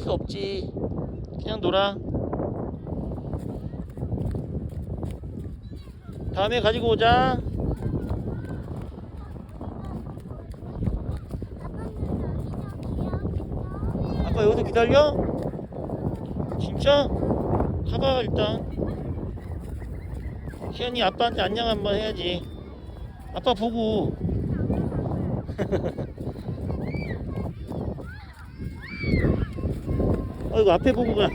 수 없지. 그냥 놀아. 다음에 가지고 오자. 아빠 여기서 기다려? 진짜? 가봐 일단. 희연이 아빠한테 안녕 한번 해야지. 아빠 보고. 어이구 앞에 보고 가.